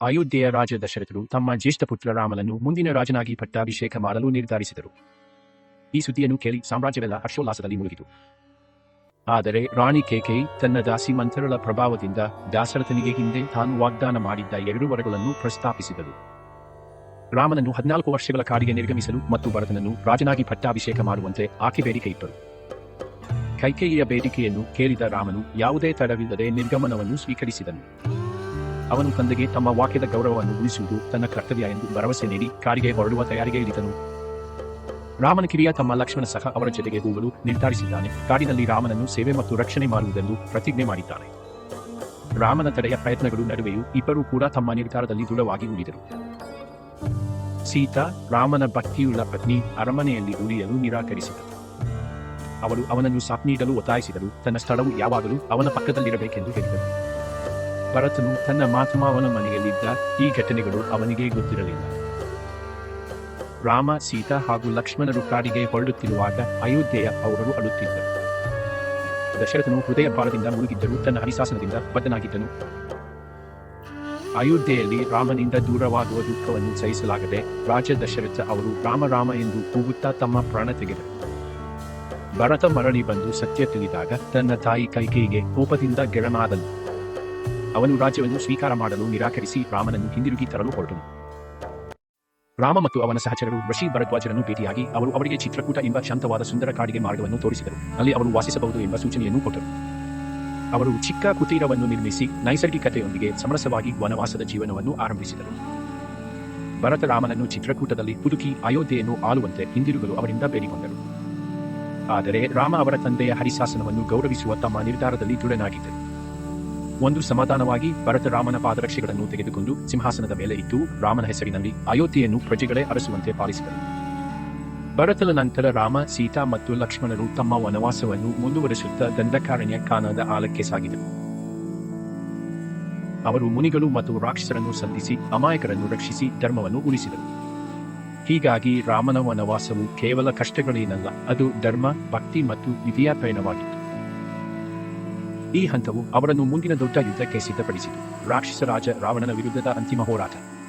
ಅಯೋಧ್ಯೆಯ ರಾಜ ದಶರಥರು ತಮ್ಮ ಜ್ಯೇಷ್ಠ ಪುತ್ರ ರಾಮನನ್ನು ಮುಂದಿನ ರಾಜನಾಗಿ ಪಟ್ಟಾಭಿಷೇಕ ಮಾಡಲು ನಿರ್ಧರಿಸಿದರು. ಈ ಸುದ್ದಿಯನ್ನು ಕೇಳಿ ಸಾಮ್ರಾಜ್ಯವೆಲ್ಲ ಹರ್ಷೋಲ್ಲಾಸದಲ್ಲಿ ಮುಳುಗಿತು. ಆದರೆ ರಾಣಿ ಕೇಕೈ ತನ್ನ ದಾಸಿ ಮಂತ್ರಗಳ ಪ್ರಭಾವದಿಂದ ದಾಸರಥನಿಗೆ ಹಿಂದೆ ತಾನು ವಾಗ್ದಾನ ಮಾಡಿದ್ದ ಎರಡು ವರಗಳನ್ನು ಪ್ರಸ್ತಾಪಿಸಿದಳು. ರಾಮನನ್ನು ಹದಿನಾಲ್ಕು ವರ್ಷಗಳ ಕಾಡಿಗೆ ನಿರ್ಗಮಿಸಲು ಮತ್ತು ಭರತನನ್ನು ರಾಜನಾಗಿ ಪಟ್ಟಾಭಿಷೇಕ ಮಾಡುವಂತೆ ಆಕೆ ಬೇಡಿಕೆ ಇಟ್ಟರು ಕೈಕೇಯಿಯ ಬೇಡಿಕೆಯನ್ನು ಕೇಳಿದ ರಾಮನು ಯಾವುದೇ ತಡವಿಲ್ಲದೆ ನಿರ್ಗಮನವನ್ನು ಸ್ವೀಕರಿಸಿದನು. ಅವನು ತಂದೆಗೆ ತಮ್ಮ ವಾಕ್ಯದ ಗೌರವವನ್ನು ಉಳಿಸುವುದು ತನ್ನ ಕರ್ತವ್ಯ ಎಂದು ಭರವಸೆ ನೀಡಿ ಕಾರಿಗೆ ಹೊರಡುವ ತಯಾರಿಗೆ ಇಳಿದನು ರಾಮನ ಕಿರಿಯ ತಮ್ಮ ಲಕ್ಷ್ಮಣ ಸಹ ಅವರ ಜೊತೆಗೆ ಹೋಗಲು ನಿರ್ಧರಿಸಿದ್ದಾನೆ. ಕಾಡಿನಲ್ಲಿ ರಾಮನನ್ನು ಸೇವೆ ಮತ್ತು ರಕ್ಷಣೆ ಮಾಡುವುದೆಂದು ಪ್ರತಿಜ್ಞೆ ಮಾಡಿದ್ದಾನೆ. ರಾಮನ ತಡೆಯ ಪ್ರಯತ್ನಗಳು ನಡುವೆಯೂ ಇಬ್ಬರೂ ಕೂಡ ತಮ್ಮ ನಿರ್ಧಾರದಲ್ಲಿ ದೃಢವಾಗಿ ಉಳಿದರು. ಸೀತಾ, ರಾಮನ ಭಕ್ತಿಯುಳ್ಳ ಪತ್ನಿ ಅರಮನೆಯಲ್ಲಿ ಉಳಿಯಲು ನಿರಾಕರಿಸಿದರು ಅವರು ಅವನನ್ನು ಸಾಪ್ ನೀಡಲು ಒತ್ತಾಯಿಸಿದರು. ತನ್ನ ಸ್ಥಳವು ಯಾವಾಗಲೂ ಅವನ ಪಕ್ಕದಲ್ಲಿರಬೇಕೆಂದು ಹೇಳಿದಳು ಭರತನು ತನ್ನ ಮಾತಮಾವನ ಮನೆಯಲ್ಲಿದ್ದ ಈ ಘಟನೆಗಳು ಅವನಿಗೆ ಗೊತ್ತಿರಲಿಲ್ಲ. ರಾಮ, ಸೀತಾ ಹಾಗೂ ಲಕ್ಷ್ಮಣರು ಕಾಡಿಗೆ ಹೊರಡುತ್ತಿರುವಾಗ ಅಯೋಧ್ಯೆಯ ಅವರು ಅಳುತ್ತಿದ್ದರು. ದಶರಥನು ಹೃದಯ ಭಾರದಿಂದ ಮುಳುಗಿದ್ದರೂ ತನ್ನ ಹರಿಸಾಸನದಿಂದ ಬದ್ಧನಾಗಿದ್ದನು. ಅಯೋಧ್ಯೆಯಲ್ಲಿ ರಾಮನಿಂದ ದೂರವಾಗುವ ದುಃಖವನ್ನು ಸಹಿಸಲಾಗದೆ ರಾಜ ದಶರಥ ಅವರು ರಾಮ ರಾಮ ಎಂದು ಕೂಗುತ್ತಾ ತಮ್ಮ ಪ್ರಾಣ ತೆಗೆದರು. ಭರತ ಮರಳಿ ಬಂದು ಸತ್ಯ ತಿಳಿದಾಗ ತನ್ನ ತಾಯಿ ಕೈಕೇಯಿಗೆ ಕೋಪದಿಂದ ಗೆಳನಾದನು. ಅವನು ರಾಜ್ಯವನ್ನು ಸ್ವೀಕಾರ ಮಾಡಲು ನಿರಾಕರಿಸಿ ರಾಮನನ್ನು ಹಿಂದಿರುಗಿ ತರಲು ಹೊರಟನು. ರಾಮ ಮತ್ತು ಅವನ ಸಹಚರರು ಋಷಿ ಭರದ್ವಾಜರನ್ನು ಭೇಟಿಯಾಗಿ ಅವರು ಅವರಿಗೆ ಚಿತ್ರಕೂಟ ಎಂಬ ಶಾಂತವಾದ ಸುಂದರ ಕಾಡಿಗೆ ಮಾರ್ಗವನ್ನು ತೋರಿಸಿದರು. ಅಲ್ಲಿ ಅವರು ವಾಸಿಸಬಹುದು ಎಂಬ ಸೂಚನೆಯನ್ನು ಕೊಟ್ಟರು. ಅವರು ಚಿಕ್ಕ ಕುಟೀರವನ್ನು ನಿರ್ಮಿಸಿ ನೈಸರ್ಗಿಕತೆಯೊಂದಿಗೆ ಸಮರಸವಾಗಿ ವನವಾಸದ ಜೀವನವನ್ನು ಆರಂಭಿಸಿದರು. ಭರತರಾಮನನ್ನು ಚಿತ್ರಕೂಟದಲ್ಲಿ ಹುಡುಕಿ ಅಯೋಧ್ಯೆಯನ್ನು ಆಲುವಂತೆ ಹಿಂದಿರುಗಲು ಅವರಿಂದ ಬೇಡಿಕೊಂಡರು. ಆದರೆ ರಾಮ ಅವರ ತಂದೆಯ ಹರಿಶಾಸನವನ್ನು ಗೌರವಿಸುವ ತಮ್ಮ ನಿರ್ಧಾರದಲ್ಲಿ ದೃಢನಾಗಿದ್ದರು. ಒಂದು ಸಮಾಧಾನವಾಗಿ ಭರತರಾಮನ ಪಾದರಕ್ಷೆಗಳನ್ನು ತೆಗೆದುಕೊಂಡು ಸಿಂಹಾಸನದ ಮೇಲೆ ಇದ್ದು ರಾಮನ ಹೆಸರಿನಲ್ಲಿ ಅಯೋಧ್ಯೆಯನ್ನು ಪ್ರಜೆಗಳೇ ಅರಸುವಂತೆ ಪಾಲಿಸಿದರು. ಭರತನ ನಂತರ ರಾಮ, ಸೀತಾ ಮತ್ತು ಲಕ್ಷ್ಮಣರು ತಮ್ಮ ವನವಾಸವನ್ನು ಮುಂದುವರಿಸುತ್ತಾ ದಂಡಕಾರಣ್ಯ ಕಾನದ ಆಲಕ್ಕೆ ಸಾಗಿದರು. ಅವರು ಮುನಿಗಳು ಮತ್ತು ರಾಕ್ಷಸರನ್ನು ಸಂಧಿಸಿ ಅಮಾಯಕರನ್ನು ರಕ್ಷಿಸಿ ಧರ್ಮವನ್ನು ಉಳಿಸಿದರು. ಹೀಗಾಗಿ ರಾಮನ ವನವಾಸವು ಕೇವಲ ಕಷ್ಟಗಳೇನಲ್ಲ, ಅದು ಧರ್ಮ, ಭಕ್ತಿ ಮತ್ತು ವಿಧಿಯ ಪಯಣವಾಗಿತ್ತು ಈ ಹಂತವು ಅವರನ್ನು ಮುಂದಿನ ದೊಡ್ಡ ಯುದ್ಧಕ್ಕೆ ಸಿದ್ಧಪಡಿಸಿತು. ರಾಕ್ಷಸ ರಾಜ ರಾವಣನ ವಿರುದ್ಧದ ಅಂತಿಮ ಹೋರಾಟ.